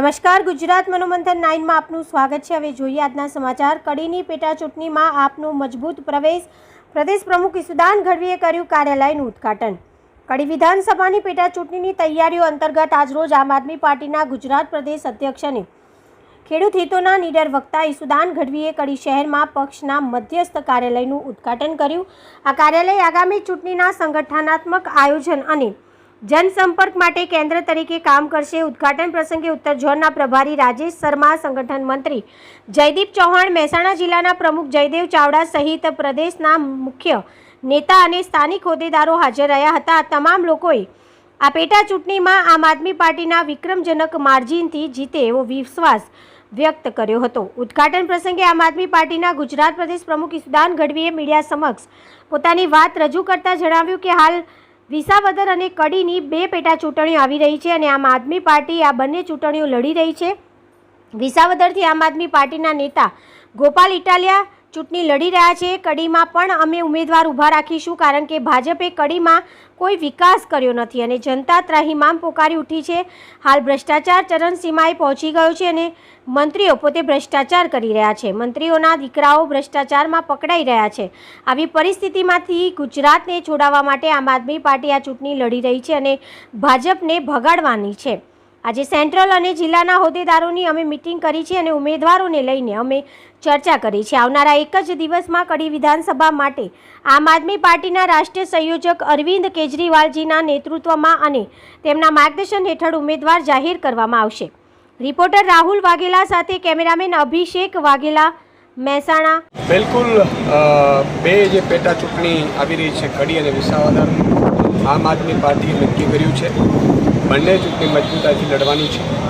નમસ્કાર, ગુજરાત મનોમંથન નાઇનમાં આપનું સ્વાગત છે. હવે જોઈએ આજના સમાચાર. કડીની પેટા ચૂંટણીમાં આપનું મજબૂત પ્રવેશ. પ્રદેશ પ્રમુખ ઈસુદાન ગઢવીએ કર્યું કાર્યાલયનું ઉદ્ઘાટન. કડી વિધાનસભાની પેટા ચૂંટણીની તૈયારીઓ અંતર્ગત આજરોજ આમ આદમી પાર્ટીના ગુજરાત પ્રદેશ અધ્યક્ષ અને ખેડૂત હિતોના નીડર વક્તા ઈસુદાન ગઢવીએ કડી શહેરમાં પક્ષના મધ્યસ્થ કાર્યાલયનું ઉદ્ઘાટન કર્યું. આ કાર્યાલય આગામી ચૂંટણીના સંગઠનાત્મક આયોજન અને જનસંપર્ક માટે કેન્દ્ર તરીકે કામ કરશે. ઉદ્ઘાટન પ્રસંગે ઉત્તર ઝોનના પ્રભારી રાજેશ શર્મા, સંગઠન મંત્રી જયદીપ ચૌહાણ, મહેસાણા જિલ્લાના પ્રમુખ જયદેવ ચાવડા સહિત પ્રદેશના મુખ્ય નેતા અને સ્થાનિક હોદ્દેદારો હાજર રહ્યા હતા. તમામ લોકોએ આ પેટા ચૂંટણીમાં આમ આદમી પાર્ટીના વિક્રમજનક માર્જિનથી જીતે એવો વિશ્વાસ વ્યક્ત કર્યો હતો. ઉદ્ઘાટન પ્રસંગે આમ આદમી પાર્ટીના ગુજરાત પ્રદેશ પ્રમુખ ઈસુદાન ગઢવીએ મીડિયા સમક્ષ પોતાની વાત રજૂ કરતા જણાવ્યું કે હાલ વિસાવદર અને કડીની બે પેટા ચૂંટણીઓ આવી રહી છે અને આમ આદમી પાર્ટી, આ બંને ચૂંટણીઓ લડી રહી છે. વિસાવદરથી આમ આદમી પાર્ટીના નેતા ગોપાલ ઇટાલિયા ચૂંટણી લડી રહ્યા છે. કડીમાં પણ અમે ઉમેદવાર ઊભા રાખીશું કારણ કે ભાજપે કડીમાં કોઈ વિકાસ કર્યો નથી અને જનતા ત્રાહિમામ પોકારી ઉઠી છે. હાલ ભ્રષ્ટાચાર ચરણસીમાએ પહોંચી ગયો છે અને મંત્રીઓ પોતે ભ્રષ્ટાચાર કરી રહ્યા છે. મંત્રીઓના દીકરાઓ ભ્રષ્ટાચારમાં પકડાઈ રહ્યા છે. આવી પરિસ્થિતિમાંથી ગુજરાતને છોડાવવા માટે આમ આદમી પાર્ટી આ ચૂંટણી લડી રહી છે અને ભાજપને ભગાડવાની છે. આજે સેન્ટ્રલ અને જિલ્લાના હોદ્દેદારોની અમે મિટિંગ કરી છે અને ઉમેદવારોને લઈને અમે ચર્ચા કરી છે. આવનારા એક જ દિવસમાં કડી વિધાનસભા માટે આમ આદમી પાર્ટીના રાષ્ટ્રીય સંયોજક અરવિંદ કેજરીવાલજીના નેતૃત્વમાં અને તેમના માર્ગદર્શન હેઠળ ઉમેદવાર જાહેર કરવામાં આવશે. રિપોર્ટર રાહુલ વાઘેલા સાથે કેમેરામેન અભિષેક વાઘેલા મહેસાણા. બિલકુલ બે જે પેટા ચૂંટણી આવી રહી છે, કડી અને વિસાવદર. આમ આદમી પાર્ટીએ નક્કી કર્યું છે. બંને ચૂંટણી મજબૂતાઈથી લડવાની છે.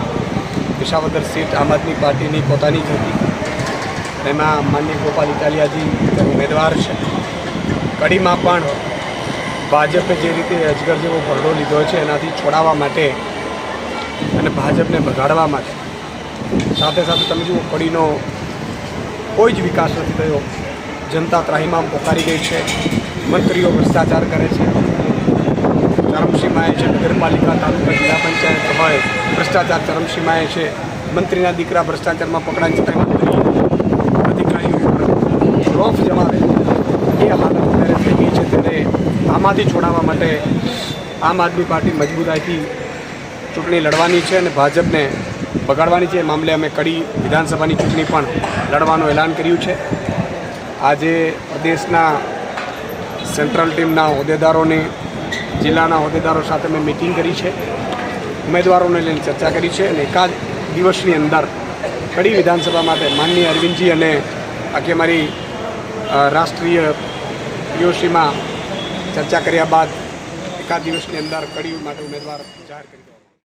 વિસાવદર સીટ આમ આદમી પાર્ટીની પોતાની જ હતી. એમાં માન્ય ગોપાલ ઇટાલિયાજી ઉમેદવાર છે. કડીમાં પણ ભાજપે જે રીતે અજગર જેવો ભરડો લીધો છે, એનાથી છોડાવવા માટે અને ભાજપને ભગાડવા માટે. સાથે સાથે તમે જુઓ, કડીનો કોઈ જ વિકાસ નથી થયો. જનતા ત્રાહીમામ પોકારી ગઈ છે. મંત્રીઓ ભ્રષ્ટાચાર કરે છે. ચરમસીમાએ છે, નગરપાલિકા તાલુકા જિલ્લા પંચાયત હોય, ભ્રષ્ટાચાર ચરમસીમાએ છે, મંત્રીના દીકરા ભ્રષ્ટાચારમાં પકડાય છતાં મંત્રી અધિકારીઓ રોફ જમાવે એ હાલત અત્યારે થઈ ગઈ છે ત્યારે આમાંથી છોડાવવા માટે આમ આદમી પાર્ટી મજબૂતાઈથી ચૂંટણી લડવાની છે અને ભાજપને બગાડવાની છે. એ મામલે અમે કડી વિધાનસભાની ચૂંટણી પણ લડવાનું એલાન કર્યું છે. આજે પ્રદેશના સેન્ટ્રલ ટીમના હોદ્દેદારોની જિલ્લાના હોદ્દેદારો સાથે મેં મિટિંગ કરી છે. ઉમેદવારોને લઈને ચર્ચા કરી છે અને એકાદ દિવસની અંદર કડી વિધાનસભા માટે માનનીય અરવિંદજી અને આખી અમારી રાષ્ટ્રીય પીઓસીમાં ચર્ચા કર્યા બાદ એકાદ દિવસની અંદર કડી માટે ઉમેદવાર જાહેર કરી